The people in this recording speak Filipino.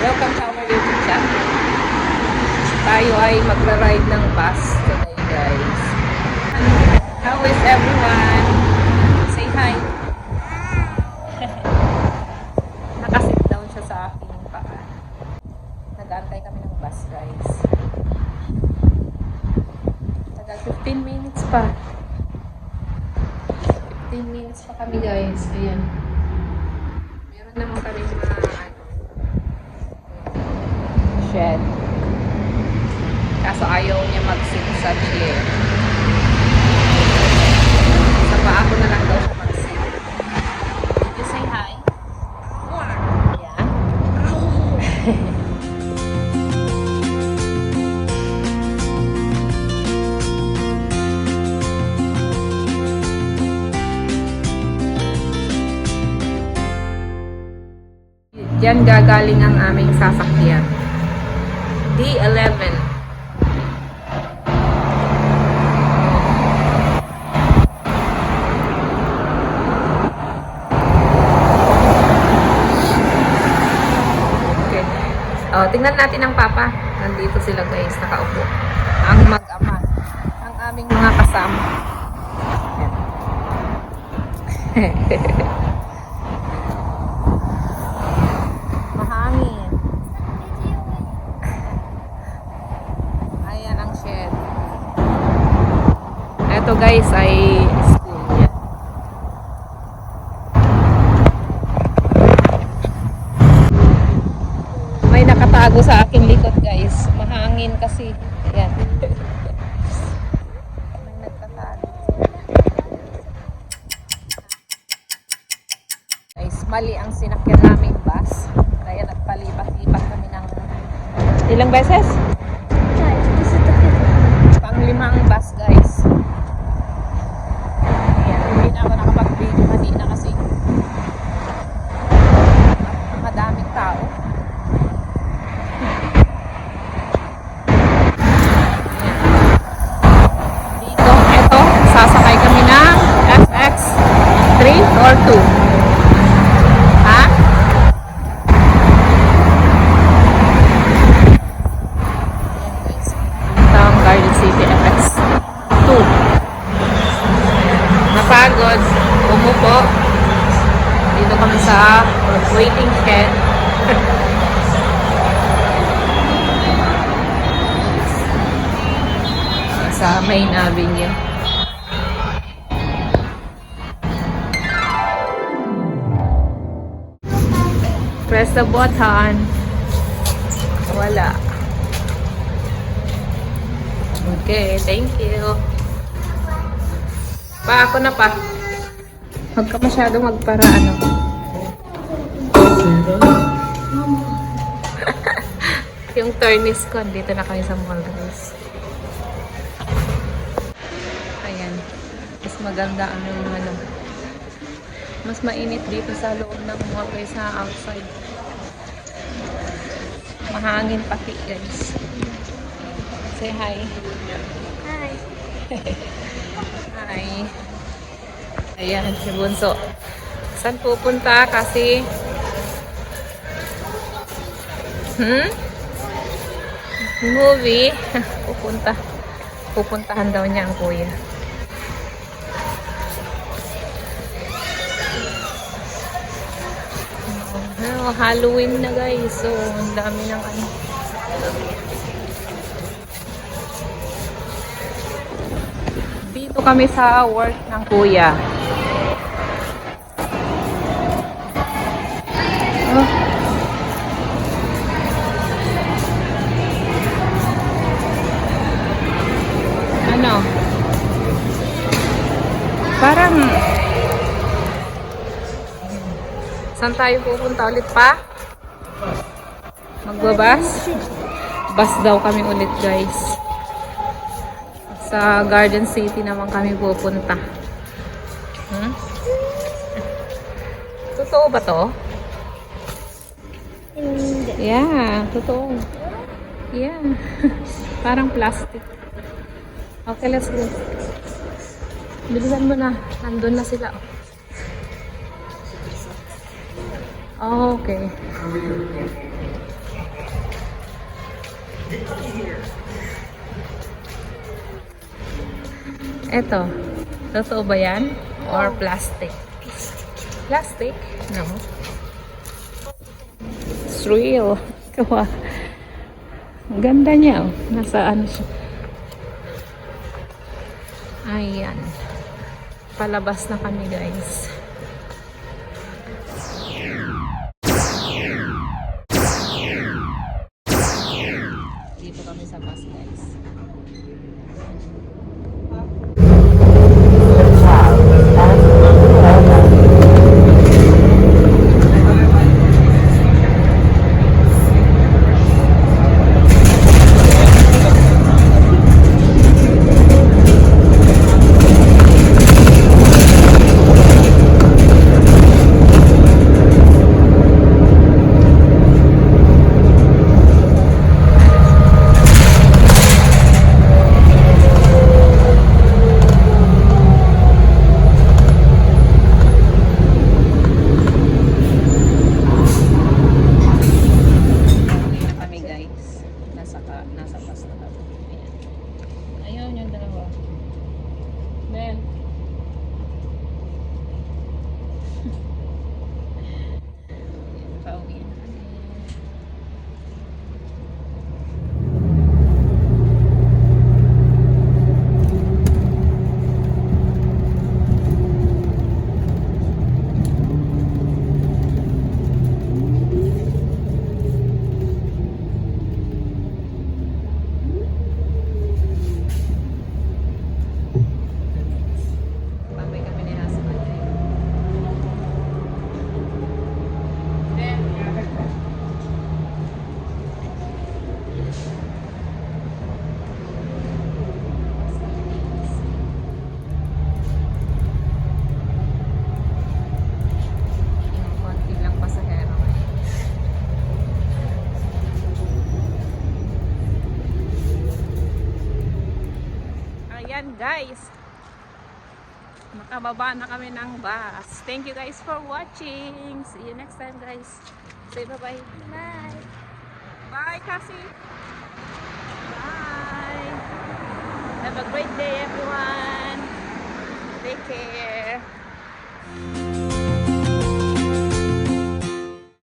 Welcome to our YouTube channel. Tayo ay magra-ride ng bus today, guys. How is everyone? Say hi. Nakasit down siya sa aking paa. Nag-antay kami ng bus, guys. Tagal 15 minutes pa. 15 minutes pa kami, guys. Ayan. Meron naman kami mga ano, shed. Kaso ayaw niya mag-sit sa chair. Sa paa ko na lang daw siya mag-sit. Did you say hi? Yeah. Diyan gagaling ang aming sasakyan. D11. Okay. Oh, tingnan natin ang papa. Nandito sila guys, nakaupo. Ang mag-ama. Ang aming mga kasama. Yan. Mahangin. Ayan ang shed. Ito guys ay school. May nakatago sa aking likod guys. Mahangin kasi. Nagtatago. Guys, mali ang sinakyan naming bus. Kaya nagpalipat-lipat kami ng ilang beses? Panglimang bus, guys. Ayan, hindi na ako nakapag-video kanina kasi madaming tao. Ayan. Dito, eto, sasakay kami ng FX 3 or 2. Ha? Ayan guys. Ito ang Garden City FX 2. Napagod. Umupo. Dito kami sa waiting shed. sa main avenue. Press the button. Wala. Okay, thank you. Pa, ako na pa. Huwag ka masyadong magpara, ano. yung turnis ko, dito na kami sa mall, guys. Ayan. Mas maganda ang ano. Mas mainit dito sa loob ng mall kaysa outside. Mahangin pati, guys. Say hi. Hi. Hi. Ayan, si Bunso. Saan pupunta? Kasi... Hmm? Movie? Pupunta. Pupuntahan daw niya ang kuya. Oh, Halloween na guys. So, ang dami ng ano. Dito kami sa work ng kuya. Oh. Ano? Parang Saan tayo pupunta ulit pa? Magbabas? Bus daw kami ulit guys. Sa Garden City naman kami pupunta. Hmm? Totoo ba to? Hindi. Yeah, totoo. Yeah. Parang plastic. Okay, let's go. Bilisan mo na. Nandun na sila. Oh, Okay. Eto, totoo ba yan? Or plastic? Plastic? No. It's real. Kawa. Ang ganda niya. Oh. Nasa ano siya. Ayan. Palabas na kami guys. Dito kami sa bus guys. Uwi na kami guys. Nasa, ka, nasa kami. Ayan. Ayun yung dalawa. Ben. Ayan, Pauwi na kami. Pabay kami ni husband. Ben. Yung konti lang pasahero ngayon. Ayan guys. Makababa na kami ng bus. Thank you guys for watching. See you next time guys. Say bye-bye. Bye. Bye Cassie. Bye. Have a great day everyone. Take care.